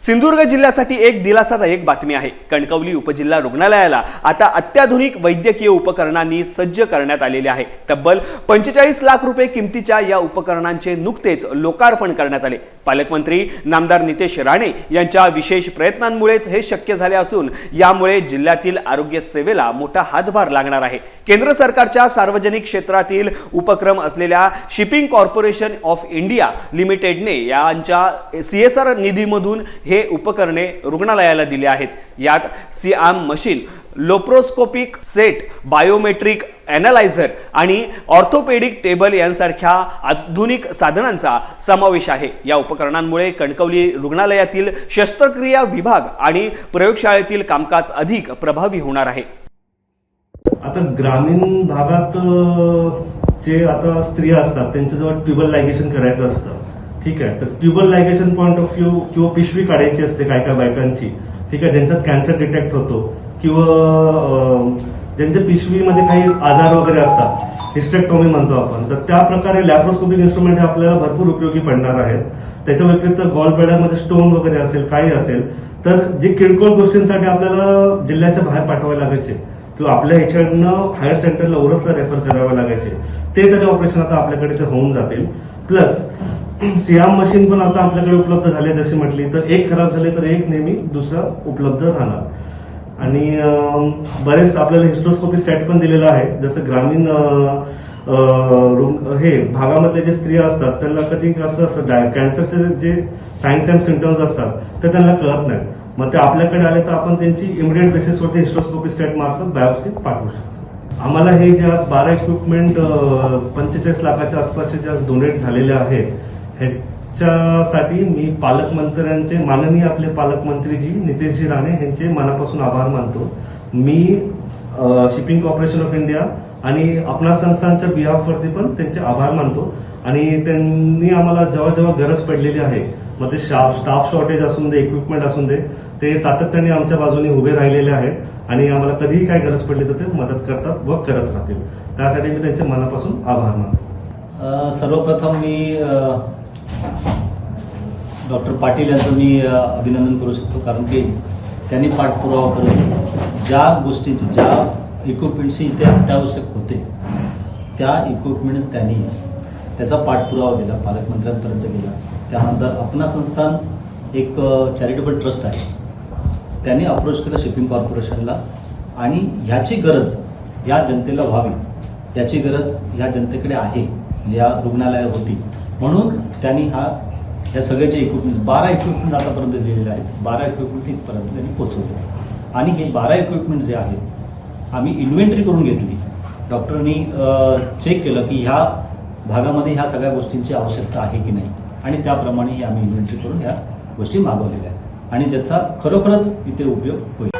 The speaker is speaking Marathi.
सिंधुदुर्ग जिल्ह्यासाठी एक दिलासादायक बातमी आहे. कणकवली उपजिल्हा रुग्णालयाला आता अत्याधुनिक वैद्यकीय उपकरणांनी सज्ज करण्यात आलेले आहे. तब्बल पंचेचाळीस लाख रुपये किमतीच्या या उपकरणांचे नुकतेच लोकार्पण करण्यात आले. पालकमंत्री नामदार नितेश राणे यांच्या विशेष प्रयत्नांमुळेच हे शक्य झाले असून यामुळे जिल्ह्यातील आरोग्य सेवेला मोठा हातभार लागणार आहे. केंद्र सरकारच्या सार्वजनिक क्षेत्रातील उपक्रम असलेल्या शिपिंग कॉर्पोरेशन ऑफ इंडिया लिमिटेडने यांच्या सीएसआर आर निधीमधून हे उपकरणे रुग्णालयाला दिले आहेत. यात C arm machine laparoscopic set biometric analyser आणि ऑर्थोपेडिक टेबल यांसारख्या आधुनिक साधनांचा समावेश आहे. या उपकरणांमुळे कणकवली रुग्णालयातील शस्त्रक्रिया विभाग आणि प्रयोगशाळेतील कामकाज अधिक प्रभावी होणार आहे. आता ग्रामीण भागात जे आता स्त्रिया असतात त्यांच्याजवळ ट्युबल लायगेशन करायचं असतं ठीक आहे. तर tubal ligation point of view किंवा पिशवी काढायची असते काय काय बायकांची. ठीक आहे. ज्यांच्यात कॅन्सर डिटेक्ट होतो किंवा ज्यांच्या पिशवीमध्ये काही आजार वगैरे असतात हिस्टेक्टॉमी म्हणतो आपण तर त्या प्रकारे लॅप्रोस्कोपिक इन्स्ट्रुमेंट हे आपल्याला भरपूर उपयोगी पडणार आहेत. त्याच्या व्यतिरिक्त गॉल बॅडरमध्ये स्टोन वगैरे असेल काही असेल तर जे किरकोळ गोष्टींसाठी आपल्याला जिल्ह्याच्या बाहेर पाठवावे लागायचे किंवा आपल्या ह्याच्याकडनं हायर सेंटरला ओरसला रेफर करावे लागायचे ते तरी ऑपरेशन आता आपल्याकडे ते होऊन जातील. प्लस सियाम मशीन पण आता आपल्याकडे उपलब्ध झाले जशी म्हटली. तर एक खराब झाले तर एक नेहमी दुसरा उपलब्ध राहणार. आणि बरेच आपल्याला हिस्ट्रोस्कोपी सेट पण दिलेला आहे. जसं ग्रामीण रूम रुग्ण- हे भागामधले जे स्त्रिया असतात त्यांना कधी असं असं डाय कॅन्सरचे जे सायन्स अँड सिमटम्स असतात ते त्यांना कळत नाही. मग ते आपल्याकडे आले तर आपण त्यांची इमिडिएट बेसिसवरती हिस्ट्रोस्कोपी सेट मार्फत बायोप्सी पाठवू शकतो. आम्हाला हे जे आज बारा इक्विपमेंट पंचेचाळीस लाखाच्या आसपासचे जे आज डोनेट झालेले आहे ह्याच्यासाठी मी पालकमंत्र्यांचे माननीय आपले पालकमंत्रीजी नितेशजी राणे यांचे मनापासून आभार मानतो. मी शिपिंग कॉर्पोरेशन ऑफ इंडिया आणि आपणा संस्थांच्या बिहाफवरती पण त्यांचे आभार मानतो. आणि त्यांनी आम्हाला जेव्हा जेव्हा गरज पडलेली आहे मग ते स्टाफ स्टाफ शॉर्टेज असून दे इक्विपमेंट असून दे ते सातत्याने आमच्या बाजूने उभे राहिलेले आहेत आणि आम्हाला कधीही काय गरज पडली तर ते मदत करतात व करत राहतील. त्यासाठी मी त्यांच्या मनापासून आभार मानतो. सर्वप्रथम मी डॉक्टर पाटील यांचं मी अभिनंदन करू शकतो. कारण की त्यांनी पाठपुरावा करून ज्या गोष्टींची ज्या इक्विपमेंट्सची इथे अत्यावश्यक होते त्या इक्विपमेंट्स त्यांनी त्याचा पाठपुरावा केला पालकमंत्र्यांपर्यंत गेला त्यानंतर अपना संस्थान एक चॅरिटेबल ट्रस्ट आहे. त्यांनी अप्रोच केलं शिपिंग कॉर्पोरेशनला आणि ह्याची गरज या जनतेला व्हावी याची गरज ह्या जनतेकडे आहे ज्या रुग्णालयात होती म्हणून त्यांनी हा ह्या सगळ्याचे इक्विपमेंट्स बारा इक्विपमेंट्स आतापर्यंत दिलेले आहेत. बारा इक्विपमेंट्स इथपर्यंत त्यांनी पोचवले आणि हे बारा इक्विपमेंट जे आहेत आम्ही इन्व्हेंटरी करून घेतली. डॉक्टरांनी चेक केलं की ह्या भागामध्ये ह्या सगळ्या गोष्टींची आवश्यकता आहे की नाही. आणि त्याप्रमाणे ही आम्ही इन्व्हेंटरी करून ह्या गोष्टी मागवलेल्या आहेत. आणि ज्याचा खरोखरच इथे उपयोग होईल.